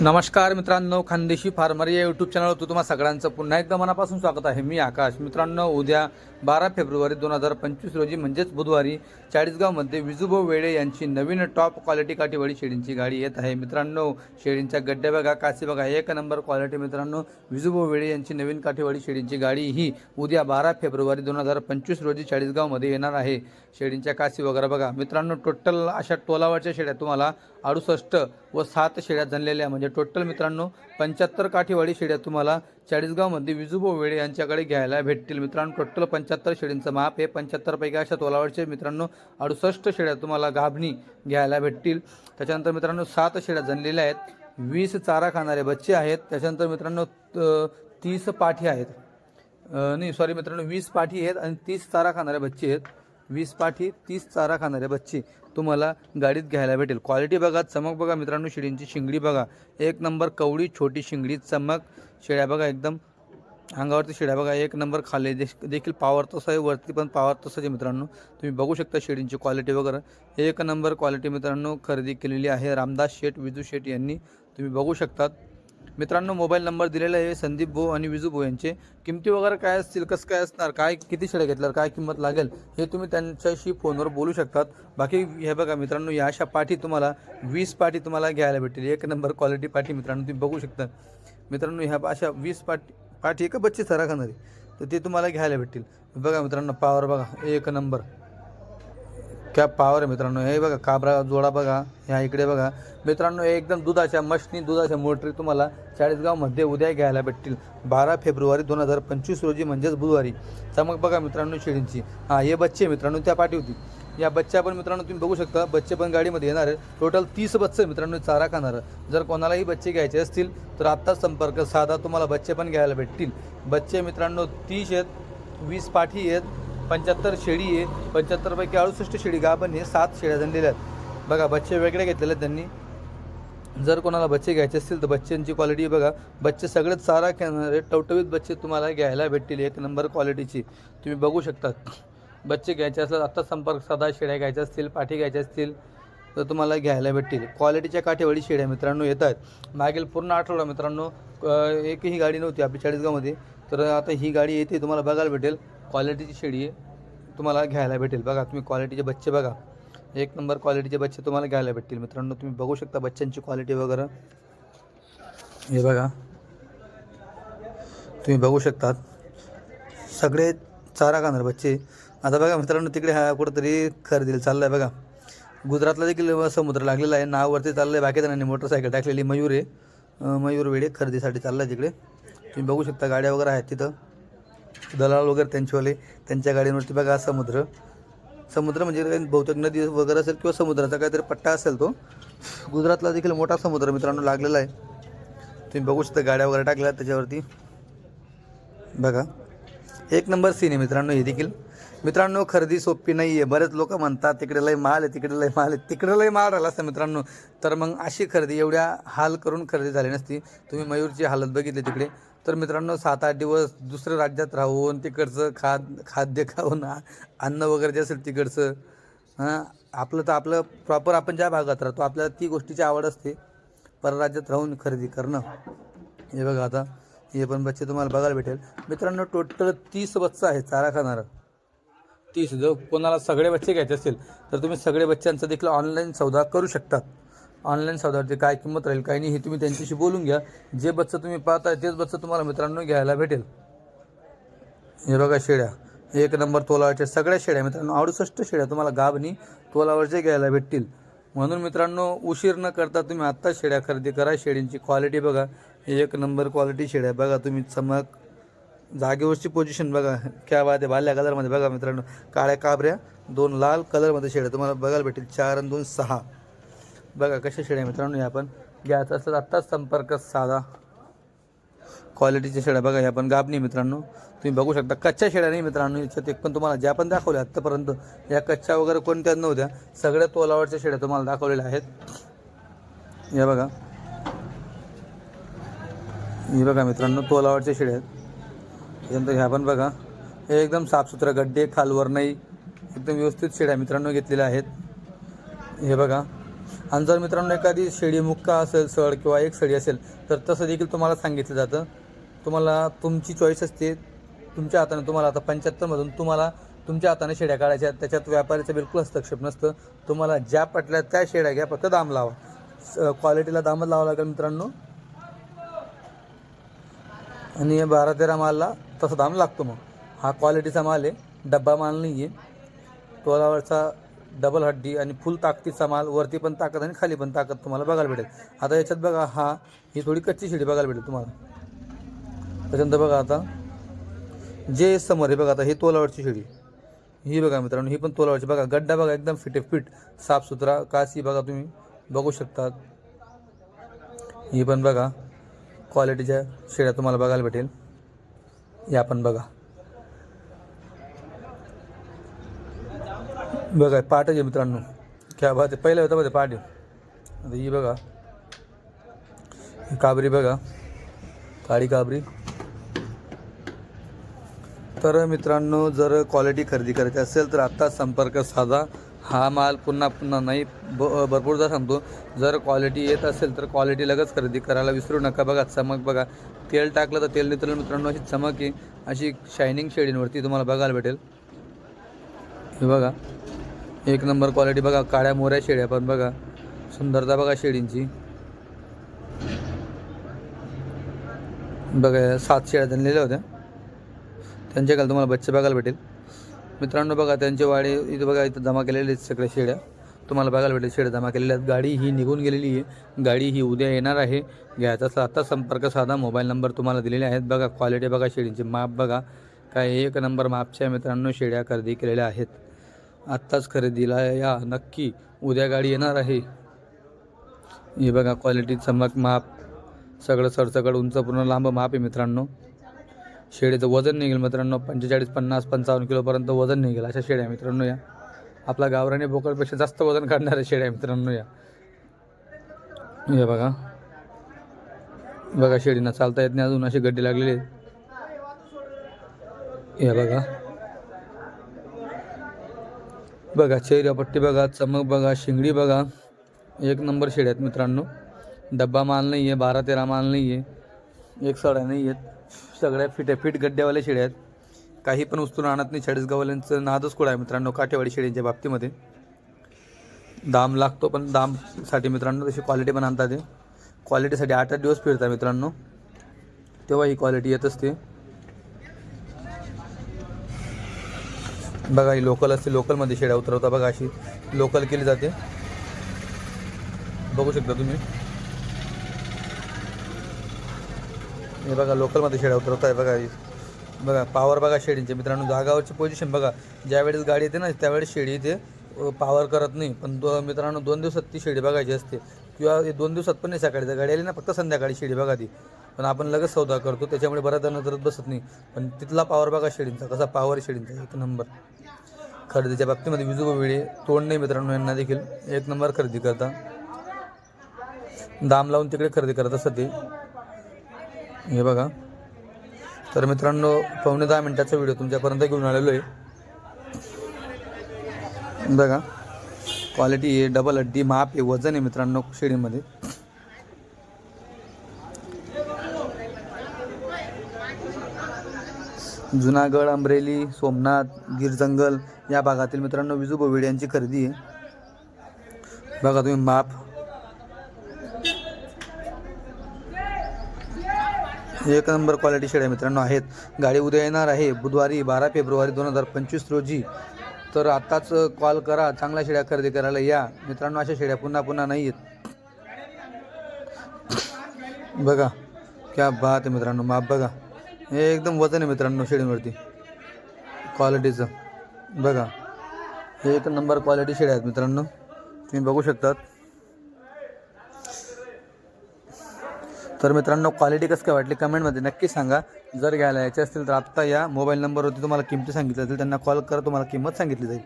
नमस्कार मित्रांनो खानदेशी फार्मर या यूट्यूब चॅनलवर तुम्हा सगळ्यांचं पुन्हा एकदा मनापासून स्वागत आहे. मी आकाश. मित्रांनो उद्या बारा फेब्रुवारी दोन हजार पंचवीस रोजी म्हणजेच बुधवारी चाळीसगावमध्ये विजुभाऊ वेळे यांची नवीन टॉप क्वालिटी काठीवाडी शेळींची गाडी येत आहे. मित्रांनो शेळींच्या गड्ड्या बघा कासी बघा एक नंबर क्वालिटी. मित्रांनो विजुभाऊ वेळे यांची नवीन काठीवाडी शेळींची गाडी ही उद्या बारा फेब्रुवारी दोन हजार पंचवीस रोजी चाळीसगावमध्ये येणार आहे. शेळींच्या कासी वगैरे बघा. मित्रांनो टोटल अशा टोलावरच्या शेळ्या तुम्हाला अडुसष्ट व सात शेळ्या जनलेल्या म्हणजे टोटल मित्रांनो पंच्याहत्तर काठीवाडी शेळ्या तुम्हाला चाळीसगावमध्ये विजूभाऊ वेळे यांच्याकडे घ्यायला भेटतील. मित्रांनो टोटल पंच्याहत्तर शेळींचं माप हे पंच्याहत्तरपैकी अशा तोलावरचे मित्रांनो अडुसष्ट शेळ्या तुम्हाला गाभणी घ्यायला भेटतील. त्याच्यानंतर मित्रांनो सात शेळ्या जनलेल्या आहेत. वीस चारा खाणारे बच्चे आहेत. त्याच्यानंतर मित्रांनो त- तीस पाठी आहेत. नाही सॉरी मित्रांनो वीस पाठी आहेत आणि तीस चारा खाणारे बच्चे आहेत. वीस पाठी तीस चारा खाणारे बच्ची तुम्हाला गाडीत घ्यायला भेटेल. क्वालिटी बघा चमक बघा मित्रांनो शेळींची शिंगडी बघा. एक नंबर कवडी छोटी शिंगडी चमक. शेळ्या बघा एकदम. अंगावरती शेळ्या बघा एक नंबर खाली देश- देखील पावर तसं आहे वरती पण पावर तसंच आहे मित्रांनो. तुम्ही बघू शकता शेळींची क्वालिटी वगैरे. एक नंबर क्वालिटी मित्रांनो खरेदी केलेली आहे रामदास शेठ विजू शेठ यांनी. तुम्ही बघू शकतात. मित्रांनो मोबाईल नंबर दिलेला आहे संदीप भाऊ आणि विजू भाऊ यांचे. किमती वगैरे काय असतील कसं काय असणार काय किती शेळ्या घेतल्यावर काय किंमत लागेल हे तुम्ही त्यांच्याशी फोनवर बोलू शकतात. बाकी हे बघा मित्रांनो या अशा पाठी तुम्हाला वीस पाठी तुम्हाला घ्यायला भेटेल एक नंबर क्वालिटी पाठी मित्रांनो तुम्ही बघू शकता. मित्रांनो ह्या अशा वीस पाठी पाठी एका बच्चे सरा खाणारी तर ते तुम्हाला घ्यायला भेटतील. बघा मित्रांनो पावर बघा एक नंबर. क्या पावर आहे मित्रांनो? हे बघा काबरा जोडा बघा ह्या इकडे बघा. मित्रांनो हे एकदम दुधाच्या मशनी दुधाच्या मोटरी तुम्हाला चाळीसगावमध्ये उद्या घ्यायला भेटतील. बारा फेब्रुवारी दोन हजार पंचवीस रोजी म्हणजेच बुधवारी. चमक बघा मित्रांनो शेळींची. हां हे बच्चे मित्रांनो त्या पाठी होती. या बच्च्या पण मित्रांनो तुम्ही बघू शकता बच्चे पण गाडीमध्ये येणार आहे टोटल तीस बच्चे मित्रांनो चारा खाणार जर कोणालाही बच्चे घ्यायचे असतील तर आत्ताच संपर्क साधा तुम्हाला बच्चे पण घ्यायला भेटतील. बच्चे मित्रांनो तीस आहेत वीस पाठी आहेत. पंच्याहत्तर शेळी आहे पंच्याहत्तरपैकी अडुसष्ट शेळी गाभण हे सात शेळ्या झालेल्या आहेत. बघा बच्चे वेगळे घेतलेले आहेत त्यांनी. जर कोणाला बच्चे घ्यायचे असतील तर बच्च्यांची क्वालिटी बघा. बच्चे सगळे चारा खेळणारे टवटवीत बच्चे तुम्हाला घ्यायला भेटतील एक नंबर क्वालिटीची तुम्ही बघू शकता. बच्चे घ्यायचे असल्यास आत्ता संपर्क साधा शेळ्या घ्यायच्या असतील पाठी घ्यायच्या असतील तर तुम्हाला घ्यायला भेटतील. क्वालिटीच्या काठेवाडी शेळ्या मित्रांनो येत आहेत. मागील पूर्ण आठवडा मित्रांनो एकही गाडी नव्हती आपली चाळीसगावमध्ये. तर आता ही गाडी येते तुम्हाला बघायला भेटेल. क्वालिटीची शेळी आहे तुम्हाला घ्यायला भेटेल. बघा तुम्ही क्वालिटीचे बच्चे बघा. एक नंबर क्वालिटीचे बच्चे तुम्हाला घ्यायला भेटतील. मित्रांनो तुम्ही बघू शकता बच्चांची क्वालिटी वगैरे. हे बघा. तुम्ही बघू शकतात. सगळे चारा खाणार बच्चे. आता बघा मित्रांनो तिकडे हा कुठंतरी खरेदीला चाललं आहे बघा. गुजरातला देखील समुद्र लागलेला आहे. नाववरती चाललं आहे बाकी जणांनी मोटरसायकल टाकलेली. मयूर आहे. मयूर वेडे खरेदीसाठी चाललं आहे तिकडे. तुम्ही बघू शकता गाड्या वगैरे आहेत तिथं. दलाल वगैरे त्यांचेवाले त्यांच्या गाडीवरती बघा समुद्र. समुद्र म्हणजे काही बहुतेक नदी वगैरे असेल किंवा समुद्राचा काहीतरी पट्टा असेल तो. गुजरातला देखील मोठा समुद्र मित्रांनो लागलेला आहे. तुम्ही बघू शकता गाड्या वगैरे टाकल्या त्याच्यावरती. बघा. एक नंबर सीन आहे मित्रांनो हे देखील. मित्रांनो खरेदी सोपी नाही आहे बरेच लोक म्हणतात तिकडे लय माल आहे तिकडे लय माल आहे. तिकडे लय माल राहिला असता मित्रांनो तर मग अशी खरेदी एवढ्या हाल करून खरेदी झाली नसती. तुम्ही मयूरची हालत बघितली तिकडे. तर मित्रांनो सात आठ दिवस दुसऱ्या राज्यात राहून तिकडचं खाद खाद्य खाऊन अन्न वगैरे जे असेल तिकडचं हां आपलं तर आपलं प्रॉपर आपण ज्या भागात राहतो आपल्याला ती गोष्टीची आवड असते. परराज्यात राहून खरेदी करणं. हे बघा आता. हे पण बच्चे तुम्हाला बघायला भेटेल. मित्रांनो टोटल तीस बच्चा आहे चारा खाणारा. तीस जर कोणाला सगळे बच्चे घ्यायचे असतील तर तुम्ही सगळे बच्चांचा देखील ऑनलाईन सौदा करू शकतात. ऑनलाईन सौदाची काय किंमत राहील काही नाही हे तुम्ही त्यांच्याशी बोलून घ्या. जे बच्चं तुम्ही पाहताय तेच बच्चं तुम्हाला मित्रांनो घ्यायला भेटेल. हे बघा शेळ्या एक नंबर तोलावरच्या सगळ्या शेळ्या मित्रांनो अडुसष्ट शेळ्या तुम्हाला गाभणी तोलावरचे घ्यायला भेटतील. म्हणून मित्रांनो उशीर न करता तुम्ही आत्ताच शेळ्या खरेदी करा. शेळींची क्वालिटी बघा. एक नंबर क्वालिटी शेळ्या बघा तुम्ही चमक जागेवरची पोझिशन बघा. क्या बात आहे. बाल्या कलरमध्ये बघा मित्रांनो. काळ्या काबऱ्या दोन लाल कलरमध्ये शेळ्या तुम्हाला बघायला भेटेल. चार आणि दोन सहा. बघा कशा शेळ्या मित्रांनो या आपण. घ्यायचं असतात तर आत्ताच संपर्क साधा. क्वालिटीच्या शेळ्या बघा ह्या पण गाबणी मित्रांनो. तुम्ही बघू शकता कच्च्या शेळ्या नाही मित्रांनो याच्यात एक पण तुम्हाला ज्या पण दाखवल्या आत्तापर्यंत या कच्च्या वगैरे कोणत्याच नव्हत्या सगळ्या तोलावरच्या शेळ्या तुम्हाला दाखवलेल्या आहेत. या बघा. हे बघा मित्रांनो तोलावरच्या शेळ्या आहेत. त्याच्यानंतर ह्या पण बघा. हे एकदम साफसुथरा गड्डे खालवर नाही एकदम व्यवस्थित शेळ्या मित्रांनो घेतलेल्या आहेत. हे बघा. आणि जर मित्रांनो एखादी शेळी मुक्का असेल सड किंवा एक सडी असेल तर तसं देखील तुम्हाला सांगितलं जातं. तुम्हाला तुमची चॉईस असते. तुमच्या हाताने तुम्हाला आता पंच्याहत्तरमधून तुम्हाला तुमच्या हाताने शेड्या काढायच्या. त्याच्यात व्यापारीचं बिलकुल हस्तक्षेप नसतं. तुम्हाला ज्या पटल्या त्या शेड्या घ्या. फक्त दाम लावा. क्वालिटीला दामच लावा लागेल मित्रांनो. आणि बारा तेरा मालला तसा दाम लागतो मग. हा क्वालिटीचा माल आहे. डब्बा माल नाही आहे तोलावरचा डबल हड्डी आणि फुल ताकदीचा माल वरती पण ताकद आणि खाली पण ताकद तुम्हाला बघायला भेटेल. आता याच्यात बघा हा ही थोडी कच्ची शेडी बघायला भेटेल तुम्हाला. त्याच्यानंतर बघा आता जे समोर आहे बघा आता हे तोलावरची शेडी. ही बघा मित्रांनो ही पण तोलावरची. बघा गड्डा बघा एकदम फिटे फिट साफसुथरा कासी बघा तुम्ही बघू शकतात. ही पण बघा क्वालिटीच्या शेड्या तुम्हाला बघायला भेटेल. या पण बघा. बघा पाट जे मित्रांनो क्या बात आहे. पहिल्या होता मध्ये पाट आता ही बघा ही काबरी बघा काळी काबरी. तर मित्रांनो जर क्वालिटी खरेदी करायची असेल तर आत्ताच संपर्क साधा. हा माल पुन्हा पुन्हा नाही ब भरपूरदा सांगतो. जर क्वालिटी येत असेल तर क्वालिटी लगेच खरेदी करायला विसरू नका. बघा चमक बघा. तेल टाकलं तर तेल नितरलं मित्रांनो अशी चमक आहे. अशी शायनिंग शेडींवरती तुम्हाला बघायला भेटेल. हे बघा. एक नंबर क्वालिटी बघा. काळ्या मोऱ्या शेड्या पण बघा. सुंदरता बघा शेडींची बघा या सात शेळ्या त्यांनी होत्या. त्यांच्याकडे तुम्हाला बच्चे बघायला भेटेल. मित्रांनो बघा त्यांचे वाडे इथं बघा इथं जमा केलेले आहेत सगळ्या शेड्या. तुम्हाला बघायला भेटेल शेड्या जमा केलेल्या आहेत. गाडी ही निघून गेलेली आहे. गाडी ही उद्या येणार आहे. घ्यायचा असला संपर्क साधा. मोबाईल नंबर तुम्हाला दिलेले आहेत. बघा क्वालिटी बघा शेडींची माप बघा. काय एक नंबर मापच्या मित्रांनो शेड्या खरेदी केलेल्या आहेत. आत्ताच खरेदीला या. नक्की उद्या गाडी येणार आहे. हे बघा क्वालिटी चमक माप. सगळं सरसगड उंच पूर्ण लांब माप आहे मित्रांनो. शेळीचं वजन निघेल मित्रांनो. पंचेचाळीस पन्नास पंचावन्न किलोपर्यंत वजन निघेल अशा शेळ्या मित्रांनो या. आपला गावराने बोकडपेक्षा जास्त वजन काढणाऱ्या शेळ्या मित्रांनो या. हे बघा. बघा शेळींना चालता येत नाही अजून अशी गड्डी लागलेली आहे. हे बघा. बघा चेहऱ्यापट्टी बघा चमक बघा शिंगडी बघा. एक नंबर शेड्या आहेत मित्रांनो. डब्बा माल नाही आहे बारा तेरा माल नाही आहे एक सडा नाही आहेत सगळ्या फिट फिट गड्ड्यावाल्या शेड्या आहेत. काही पण उचलून आणत नाही चाळीसगाववाल्यांचं नादच कुठं आहे मित्रांनो काठेवाडी शेळ्यांच्या बाबतीमध्ये. दाम लागतो पण दामसाठी मित्रांनो तशी क्वालिटी पण आणतात ते. क्वालिटीसाठी आठ आठ दिवस फिरतात मित्रांनो. तेव्हा ही क्वालिटी येत असते बघा ही लोकल असते लोकलमध्ये शेड्या उतरवता बघा अशी. लोकल केली जाते. बघू शकता तुम्ही. हे बघा लोकलमध्ये शेड्या उतरवत आहे बघा. बघा पावर बघा शेडींचे. मित्रांनो जागावरची पोझिशन बघा. ज्यावेळेस गाडी येते ना त्यावेळेस शेडी येते पावर करत नाही. पण दो मित्रांनो दोन दिवसात ती शेडी बघायची असते. किंवा दोन दिवसात पण नाही सकाळी. गाडी आली ना फक्त संध्याकाळी शेडी बघा ती. पण आपण लगेच सौदा करतो. त्याच्यामुळे बऱ्याच जण करत बसत नाही. पण तिथला पावर बघा शेडींचा. कसा पावर शेडींचा? एक नंबर खरेदीच्या बाबतीमध्ये विजू वेळी तोंड नाही मित्रांनो यांना देखील. एक नंबर खरेदी करता. दाम लावून तिकडे खरेदी करत असतात ते. हे बघा. तर मित्रांनो पावणे दहा मिनटाचा व्हिडिओ तुमच्यापर्यंत घेऊन आलेलो आहे. बघा क्वालिटी आहे डबल अड्डी माप आहे वजन आहे मित्रांनो शेळीमध्ये. जुनागड अमरेली सोमनाथ गिर जंगल या भागातील मित्रांनो विजू बोविड यांची खरेदी आहे. बघा तुम्ही माप. एक नंबर क्वालिटी शेड्या मित्रांनो आहेत. गाडी उद्या येणार आहे बुधवारी बारा फेब्रुवारी दोन हजार पंचवीस रोजी. तर आत्ताच कॉल करा चांगल्या शेड्या खरेदी करायला या. मित्रांनो अशा शेड्या पुन्हा पुन्हा नाही आहेत बघा क्या बात आहे मित्रांनो माप बघा. हे एकदम वजन आहे मित्रांनो शेडींवरती क्वालिटीचं बघा हे एक नंबर क्वालिटी शेड्या आहेत मित्रांनो. तुम्ही बघू शकतात. तर मित्रांनो क्वालिटी कसं काय वाटली कमेंटमध्ये नक्की सांगा. जर घ्यायला यायचे असतील तर आत्ता या मोबाईल नंबरवरती तुम्हाला किमती सांगितल्या जातील त्यांना कॉल करा तुम्हाला किंमत सांगितली जाईल.